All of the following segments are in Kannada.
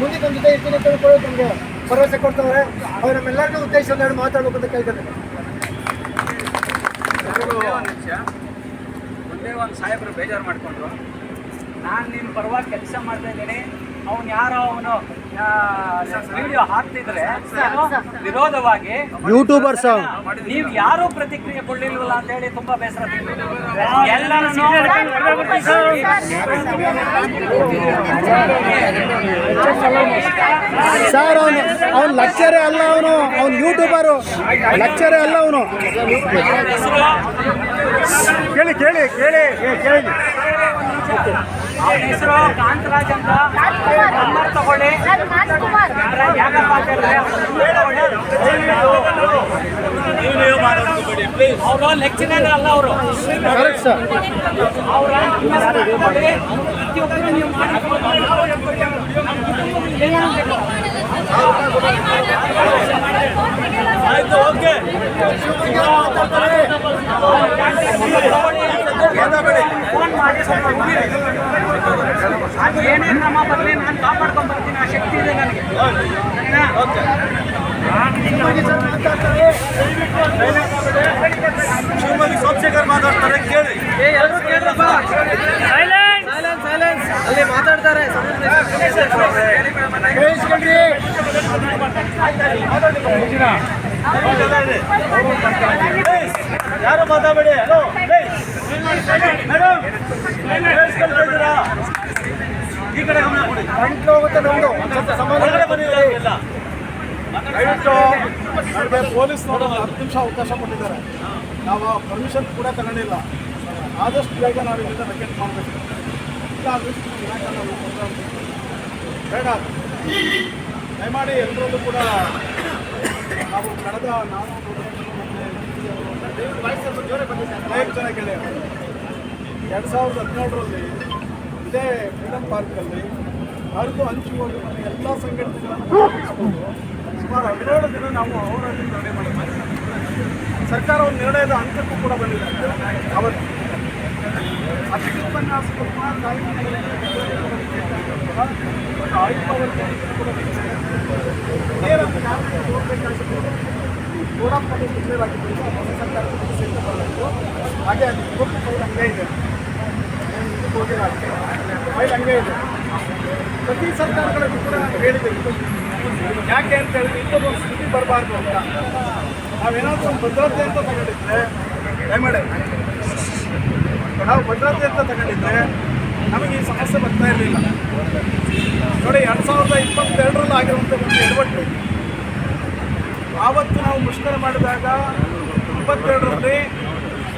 ಮುಂದೆ ನಮ್ಮ ಜೊತೆ ಇರ್ತೀನಿ ಅಂತ ಕೂಡ ನಮಗೆ ಭರವಸೆ ಕೊಡ್ತಾರೆ ಅವ್ರು ನಮ್ಮೆಲ್ಲರಿಗೂ ಉದ್ದೇಶ ಒಂದೆರಡು ಮಾತಾಡಬೇಕು ಅಂತ ನಿಮಿಷ. ಒಂದೇ ಒಂದು ಸಾಹೇಬರು ಬೇಜಾರು ಮಾಡಿಕೊಂಡ್ರು. ನಾನು ನಿಮ್ಮ ಪರವಾಗಿ ಕೆಲಸ ಮಾಡ್ತಾ ಇದ್ದೀನಿ. ಅವನು ಯಾರೋ ಅವನು ವಿಡಿಯೋ ಹಾಕ್ತಿದ್ರೆ? ವಿರೋಧವಾಗಿ ಯೂಟ್ಯೂಬರ್ಸ್ ನೀವು ಯಾರು ಪ್ರತಿಕ್ರಿಯೆ ಕೊಡ್ಲಿಲ್ವಲ್ಲ ಅಂತ ಹೇಳಿ ತುಂಬಾ ಬೇಸರ ಸರ್ ಅವನು ಅವ್ನು ಲಕ್ಷರೇ ಅಲ್ಲ ಅವನು. ಅವ್ನು ಯೂಟ್ಯೂಬರು ಲಕ್ಷರೇ ಅಲ್ಲ ಅವನು. ಕೇಳಿ ಕೇಳಿ ಕೇಳಿ ಕೇಳಿ. ಅವನ ಹೆಸರು ಕಾಂತರಾಜ್ ಅಂತ ನಂಬರ್ ತಗೊಳ್ಳಿ ಅವರು ಲೆಕ್ಚರರ್ ಅಲ್ಲ ಅವರು ಅವರ ಪ್ರತಿಯೊಬ್ಬರು ನೀವು ಆಯ್ತು ಓಕೆ ಅದು ಏನೇ ಕ್ರಮ ಬರಲಿ ನಾನು ಕಾಪಾಡ್ಕೊಂಡು ಬರ್ತೀನಿ ಆ ಶಕ್ತಿ ಇದೆ ನನಗೆ? ಶಿವಮೊಗ್ಗ ಸೋಮಶೇಖರ್ ಮಾತಾಡ್ತಾರೆ ಕೇಳಿ. ಏ, ಸೈಲೆನ್ಸ್ ಕೇಳ್ರಪ್ಪ. ಅಲ್ಲಿ ಮಾತಾಡ್ತಾರೆ. ಯಾರು ಮಾತಾಡಬೇಡಿ? ಹಲೋ ಮೇಡಮ್ ಗಂಟ್ಲು ಹೋಗುತ್ತೆ ಎಲ್ಲ. ದಯವಿಟ್ಟು ನನಗೆ ಪೊಲೀಸ್ನವರು ಹತ್ತು ನಿಮಿಷ ಅವಕಾಶ ಕೊಟ್ಟಿದ್ದಾರೆ. ನಾವು ಪರ್ಮಿಷನ್ ಕೂಡ ತಗೊಂಡಿಲ್ಲ. ಆದಷ್ಟು ಬೇಗ ನಾವು ಇಲ್ಲಿಂದ ವೆಕೆಟ್ ಮಾಡಬೇಕು. ಇಲ್ಲ ಆದಷ್ಟು. ಬೇಡ. ದಯಮಾಡಿ ಎಲ್ಲರಲ್ಲೂ ಕೂಡ ನಾವು ಕಳೆದ ನಾನು ಅನೇಕ ಜನ ಕೇಳಿ ಎರಡು ಸಾವಿರದ ಹದಿನೇಳರಲ್ಲಿ ಇದೇ ಫ್ರೀಡಮ್ ಪಾರ್ಕಲ್ಲಿ ಯಾರಿಗೂ ಹಂಚಿಕೊಂಡು ಎಲ್ಲ ಸಂಘಟನೆಗಳನ್ನು ಸುಮಾರು ಹದಿನೇಳು ದಿನ ನಾವು ಹೋರಾಟ ನಿರ್ಣಯ ಮಾಡಿದ್ದಾರೆ ಸರ್ಕಾರ ಒಂದು ನಿರ್ಣಯದ ಹಂತಕ್ಕೂ ಕೂಡ ಬಂದಿದೆ ಅವರು ಅತಿಥಿ ಉಪನ್ಯಾಸಕರು ಕೂಡ ಕೂಡ ಡಿಕ್ಲೇರ್ ಆಗಿದ್ದರಿಂದ ಹೊಸ ಸರ್ಕಾರ ಸಹಿತ ಬರಬೇಕು ಹಾಗೆ ಅದು ಫೈಲ್ ಹಂಗೆ ಇದೆ ಏನು ಇದಕ್ಕೆ ಹೋಗಿಲ್ಲ ಅದಕ್ಕೆ. ಫೈಲ್ ಹಂಗೆ ಇದೆ. ಪ್ರತಿ ಸರ್ಕಾರಗಳಿಗೂ ಕೂಡ ಹೇಳಿದೆ ಯಾಕೆ ಅಂತ ಹೇಳಿದ್ರೆ ಇಂಥದ್ದೊಂದು ಸ್ಥಿತಿ ಬರಬಾರ್ದು ಅಂತ. ನಾವೇನಾದ್ರೂ ಒಂದು ಭದ್ರತೆ ಅಂತ ತಗೊಂಡಿದ್ರೆ, ದಯಮಾಡಿ. ನಾವು ಭದ್ರತೆ ಅಂತ ತಗೊಂಡಿದ್ರೆ ನಮಗೆ ಈ ಸಮಸ್ಯೆ ಬರ್ತಾ ಇರಲಿಲ್ಲ. ನೋಡಿ, ಎರಡು ಸಾವಿರದ ಇಪ್ಪತ್ತೆರಡರಲ್ಲಿ ಆಗಿರುವಂಥ ಒಂದು ಎಡವಟ್ಟು. ಆವತ್ತು ನಾವು ಮುಷ್ಕರ ಮಾಡಿದಾಗ ಇಪ್ಪತ್ತೆರಡರಲ್ಲಿ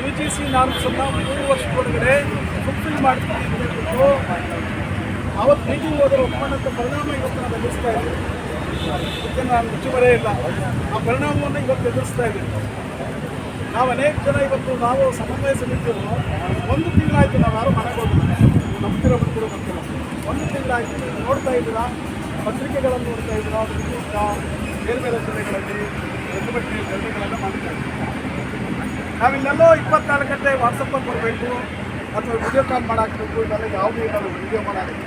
ಯು ಜಿ ಸಿ ನಾಲ್ಕನ್ನು ಮೂರು ವರ್ಷದೊಳಗಡೆ ಫುಲ್ಫಿಲ್ ಮಾಡ್ತೀವಿ ಅಂತ ಹೇಳ್ಬಿಟ್ಟು ಆವತ್ತು ಮೀಟಿಂಗ್ ಹೋದರ ಒಪ್ಪಂದದ ಪರಿಣಾಮ ಇವತ್ತು ನಾನು ಎದುರಿಸ್ತಾ ಇದ್ದೀನಿ. ಇದಕ್ಕೆ ನಾನು ಮುಚ್ಚುವರೇ ಇಲ್ಲ. ಆ ಪರಿಣಾಮವನ್ನು ಇವತ್ತು ಎದುರಿಸ್ತಾ ಇದ್ದೀನಿ. ನಾವು ಅನೇಕ ಜನ ಇವತ್ತು ನಾವು ಸಮನ್ವಯ ಸಮಿತಿಯವರು, ಒಂದು ತಿಂಗಳಾಯಿತು ನಾವು ಯಾರು ಮನೆಗೆ ಹೋಗಿಲ್ಲ. ನಂಬ್ತಿರೋ ಬಿಡ್ತಿರೋ ಗೊತ್ತಿಲ್ಲ ಒಂದು ತಿಂಗಳಾಯಿತು. ನೋಡ್ತಾ ಇದ್ದೀರಾ? ಪತ್ರಿಕೆಗಳನ್ನು ನೋಡ್ತಾ ಇದ್ದೀರಾ? ಬೇರೆ ಬೇರೆ ಜಿಲ್ಲೆಗಳಲ್ಲಿ ಪ್ರತಿಭಟನೆ ಧರಣಿಗಳೆಲ್ಲ ಮಾಡ್ತಾ ಇದ್ದೀವಿ ನಾವಿಲ್ಲೆಲ್ಲೋ ಇಪ್ಪತ್ನಾಲ್ಕು ಗಂಟೆ ವಾಟ್ಸಪ್ಪಲ್ಲಿ ಬರಬೇಕು ಅಥವಾ ವಿಡಿಯೋ ಕಾಲ್ ಮಾಡಾಕಬೇಕು ಇಲ್ಲೆಲ್ಲ ಯಾವುದೇ ಇಲ್ಲ ವಿಡಿಯೋ ಮಾಡಾಕಬೇಕು.